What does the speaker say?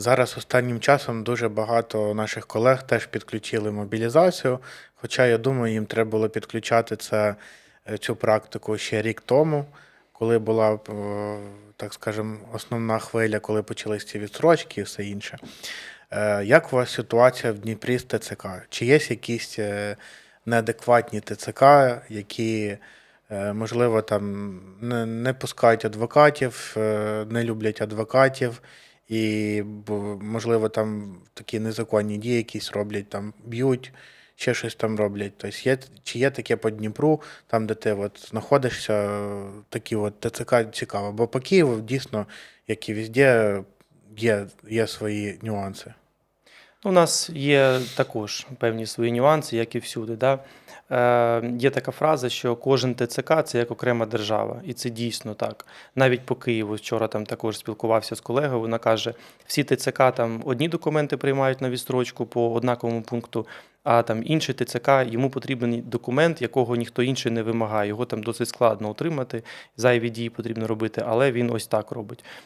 Зараз останнім часом дуже багато наших колег теж підключили мобілізацію. Хоча я думаю, їм треба було підключати це, е, цю практику ще рік тому, коли була, е, так скажемо, основна хвиля, коли почались ці відстрочки і все інше. Е, Як у вас ситуація в Дніпрі з ТЦК? Чи є якісь неадекватні ТЦК, які, можливо, там не, пускають адвокатів, не люблять адвокатів, і, можливо, там такі незаконні дії якісь роблять, там б'ють, ще щось там роблять. Тобто є, чи є таке по Дніпру, там, де ти от знаходишся, такі от ТЦК цікаво. Бо по Києву дійсно, як і везде, є, є свої нюанси. У нас є також певні свої нюанси, як і всюди. Да? Е, є така фраза, що кожен ТЦК це як окрема держава, і це дійсно так. Навіть по Києву вчора там також спілкувався з колегою. Вона каже: всі ТЦК там одні документи приймають на відстрочку по однаковому пункту. А там інший ТЦК йому потрібен документ, якого ніхто інший не вимагає. Його там досить складно отримати. Зайві дії потрібно робити, але він ось так робить.